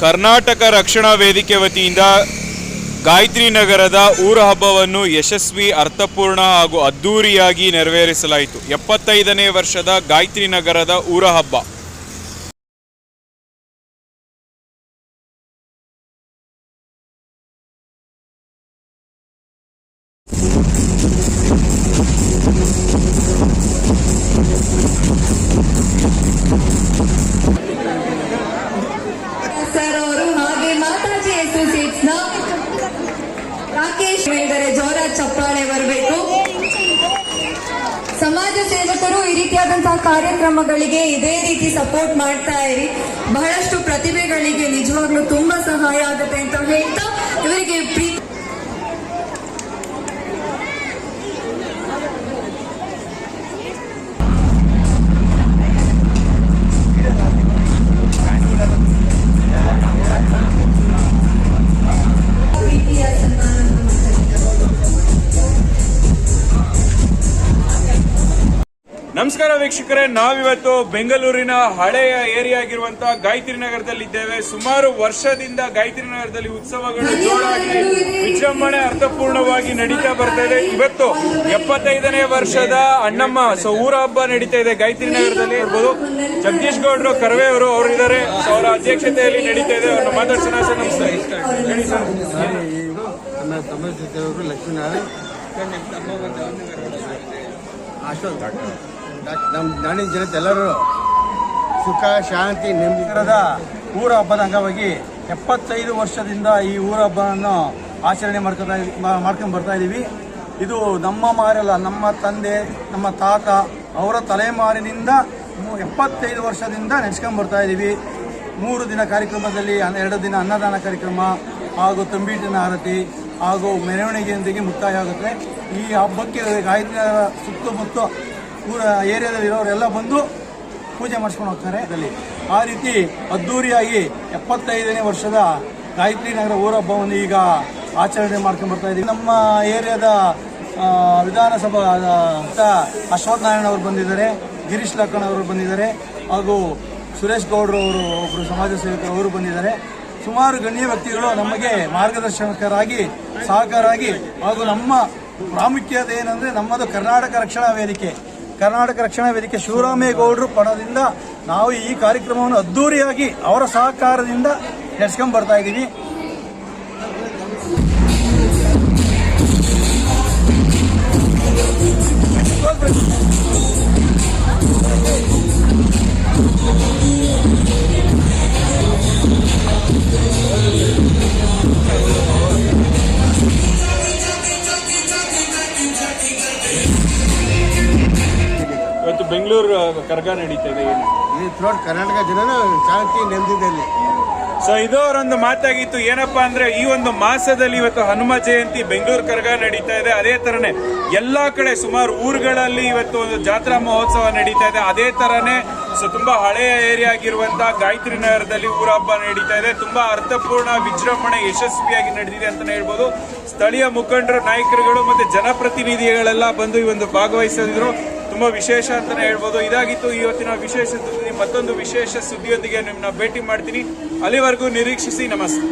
ಕರ್ನಾಟಕ ರಕ್ಷಣಾ ವೇದಿಕೆ ವತಿಯಿಂದ ಗಾಯತ್ರಿ ನಗರದ ಊರ ಹಬ್ಬವನ್ನು ಯಶಸ್ವಿ, ಅರ್ಥಪೂರ್ಣ ಹಾಗೂ ಅದ್ಧೂರಿಯಾಗಿ ನೆರವೇರಿಸಲಾಯಿತು. ಎಪ್ಪತ್ತೈದನೇ ವರ್ಷದ ಗಾಯತ್ರಿ ನಗರದ ಊರ ಹಬ್ಬ. ರಾಕೇಶ್ ಹೇಳಿದರೆ ಜೋರ ಚಪ್ಪಾಳೆ ಬರಬೇಕು ಸಮಾಜ ಸೇವಕರು ಈ ರೀತಿಯಾದಂತಹ ಕಾರ್ಯಕ್ರಮಗಳಿಗೆ ಇದೇ ರೀತಿ ಸಪೋರ್ಟ್ ಮಾಡ್ತಾ ಇರಿ. ಬಹಳಷ್ಟು ಪ್ರತಿಭೆಗಳಿಗೆ ನಿಜವಾಗ್ಲೂ ತುಂಬಾ ಸಹಾಯ ಆಗುತ್ತೆ ಅಂತ ಹೇಳ್ತಾ ಇವರಿಗೆ ಪ್ರೀತಿ ನಮಸ್ಕಾರ ವೀಕ್ಷಕರೇ, ನಾವಿವತ್ತು ಬೆಂಗಳೂರಿನ ಹಳೆಯ ಏರಿಯಾ ಆಗಿರುವಂತಹ ಗಾಯತ್ರಿ ನಗರದಲ್ಲಿದ್ದೇವೆ ಸುಮಾರು ವರ್ಷದಿಂದ ಗಾಯತ್ರಿ ನಗರದಲ್ಲಿ ಉತ್ಸವಗಳು ಜೋರಾಗಿ ವಿಜೃಂಭಣೆ ಅರ್ಥಪೂರ್ಣವಾಗಿ ನಡೀತಾ ಬರ್ತಾ ಇದೆ. ಇವತ್ತು ಎಪ್ಪತ್ತೈದನೇ ವರ್ಷದ ಅಣ್ಣಮ್ಮ, ಸೊ ಊರ ಹಬ್ಬ ನಡೀತಾ ಇದೆ ಗಾಯತ್ರಿ ನಗರದಲ್ಲಿ ಇರ್ಬೋದು ಜಗದೀಶ್ ಗೌಡ್ರು, ಕರ್ವೆ ಅವರು ಅವರು ಇದ್ದಾರೆ ಸೊ ಅವರ ಅಧ್ಯಕ್ಷತೆಯಲ್ಲಿ ನಡೀತಾ ಇದೆ. ಅವ್ರನ್ನ ಮಾತಾಡ್ಸೋಣ. ಸರ್ ಸೇವಕರು ಲಕ್ಷ್ಮೀನಾರಾಯಣ್. ಅಶೋಕ್ ನಮ್ಮ ನಾಡಿನ ಜನತೆ ಎಲ್ಲರೂ ಸುಖ, ಶಾಂತಿ ನೆಮ್ಮದಿರದ ಊರ ಹಬ್ಬದ ಅಂಗವಾಗಿ ಎಪ್ಪತ್ತೈದು ವರ್ಷದಿಂದ ಈ ಊರ ಹಬ್ಬವನ್ನು ಆಚರಣೆ ಮಾಡ್ಕೊತಾ ಮಾಡ್ಕೊಂಡು ಬರ್ತಾ ಇದ್ದೀವಿ ಇದು ನಮ್ಮ ಮಾರಲ್ಲ, ನಮ್ಮ ತಂದೆ, ನಮ್ಮ ತಾತ ಅವರ ತಲೆಮಾರಿನಿಂದ ಎಪ್ಪತ್ತೈದು ವರ್ಷದಿಂದ ನೆನೆಸ್ಕೊಂಡು ಬರ್ತಾ ಇದ್ದೀವಿ ಮೂರು ದಿನ ಕಾರ್ಯಕ್ರಮದಲ್ಲಿ ಎರಡು ದಿನ ಅನ್ನದಾನ ಕಾರ್ಯಕ್ರಮ ಹಾಗೂ ತಂಬೀಟಿನ ಆರತಿ ಹಾಗೂ ಮೆರವಣಿಗೆಯೊಂದಿಗೆ ಮುಕ್ತಾಯ ಆಗುತ್ತೆ. ಈ ಹಬ್ಬಕ್ಕೆ ಗಾಯತ್ರಿ ಸುತ್ತಮುತ್ತ ಊರ ಏರಿಯಾದಲ್ಲಿರೋರೆಲ್ಲ ಬಂದು ಪೂಜೆ ಮಾಡಿಸ್ಕೊಂಡು ಹೋಗ್ತಾರೆ. ಇದರಲ್ಲಿ ಆ ರೀತಿ ಅದ್ಧೂರಿಯಾಗಿ ಎಪ್ಪತ್ತೈದನೇ ವರ್ಷದ ಗಾಯತ್ರಿ ನಗರ ಊರ ಹಬ್ಬವನ್ನು ಈಗ ಆಚರಣೆ ಮಾಡ್ಕೊಂಡು ಬರ್ತಾ ಇದ್ದೀವಿ. ನಮ್ಮ ಏರಿಯಾದ ವಿಧಾನಸಭಾ ಅಶ್ವಥ್ ನಾರಾಯಣ ಅವರು ಬಂದಿದ್ದಾರೆ, ಗಿರೀಶ್ ಲಕ್ಕಣ್ ಅವರು ಬಂದಿದ್ದಾರೆ, ಹಾಗೂ ಸುರೇಶ್ ಗೌಡ್ರು ಅವರು ಒಬ್ಬರು ಸಮಾಜ ಸೇವಕರು ಅವರು ಬಂದಿದ್ದಾರೆ. ಸುಮಾರು ಗಣ್ಯ ವ್ಯಕ್ತಿಗಳು ನಮಗೆ ಮಾರ್ಗದರ್ಶಕರಾಗಿ ಸಹಕಾರಾಗಿ ಹಾಗೂ ನಮ್ಮ ಪ್ರಾಮುಖ್ಯತೆ ಏನಂದರೆ ನಮ್ಮದು ಕರ್ನಾಟಕ ರಕ್ಷಣಾ ವೇದಿಕೆ. ಕರ್ನಾಟಕ ರಕ್ಷಣಾ ವೇದಿಕೆ ಶಿವರಾಮೇಗೌಡರು ಪಣದಿಂದ ನಾವು ಈ ಕಾರ್ಯಕ್ರಮವನ್ನು ಅದ್ದೂರಿಯಾಗಿ ಅವರ ಸಹಕಾರದಿಂದ ನಡೆಸ್ಕೊಂಡ್ ಬರ್ತಾ ಇದ್ದೀವಿ. ಬೆಂಗಳೂರು ಕರ್ಗ ನಡೀತಾ ಇದೆ ಏನು? ಈ ಥ್ರೋಟ್ ಕರ್ನಾಟಕ ಜನನೂ ಶಾಂತಿ ನೆಂದಿದೆ ಸೊ ಇದು ಅವರೊಂದು ಮಾತಾಗಿತ್ತು. ಏನಪ್ಪಾ ಅಂದ್ರೆ ಈ ಒಂದು ಮಾಸದಲ್ಲಿ ಇವತ್ತು ಹನುಮ ಜಯಂತಿ ಬೆಂಗಳೂರು ಕರ್ಗ ನಡೀತಾ ಇದೆ. ಅದೇ ತರನೇ ಎಲ್ಲಾ ಕಡೆ ಸುಮಾರು ಊರುಗಳಲ್ಲಿ ಇವತ್ತು ಒಂದು ಜಾತ್ರಾ ಮಹೋತ್ಸವ ನಡೀತಾ ಇದೆ. ಅದೇ ತರನೇ ಸೊ ತುಂಬಾ ಹಳೆಯ ಏರಿಯಾ ಆಗಿರುವಂತಹ ಗಾಯತ್ರಿ ನಗರದಲ್ಲಿ ಊರ ಹಬ್ಬ ನಡೀತಾ ಇದೆ. ತುಂಬಾ ಅರ್ಥಪೂರ್ಣ ವಿಜೃಂಭಣೆ ಯಶಸ್ವಿಯಾಗಿ ನಡೆದಿದೆ ಅಂತಾನೆ ಹೇಳ್ಬೋದು. ಸ್ಥಳೀಯ ಮುಖಂಡರು ನಾಯಕರುಗಳು ಮತ್ತೆ ಜನಪ್ರತಿನಿಧಿಗಳೆಲ್ಲ ಬಂದು ಈ ಒಂದು ಭಾಗವಹಿಸಿದ್ರು ತುಂಬಾ ವಿಶೇಷ ಅಂತಾನೆ ಹೇಳ್ಬೋದು. ಇದಾಗಿತ್ತು, ಇವತ್ತಿನ ವಿಶೇಷ ಮತ್ತೊಂದು ವಿಶೇಷ ಸುದ್ದಿಯೊಂದಿಗೆ ನಿಮ್ಮನ್ನ ಭೇಟಿ ಮಾಡ್ತೀನಿ. ಅಲ್ಲಿವರೆಗೂ ನಿರೀಕ್ಷಿಸಿ, ನಮಸ್ತೆ.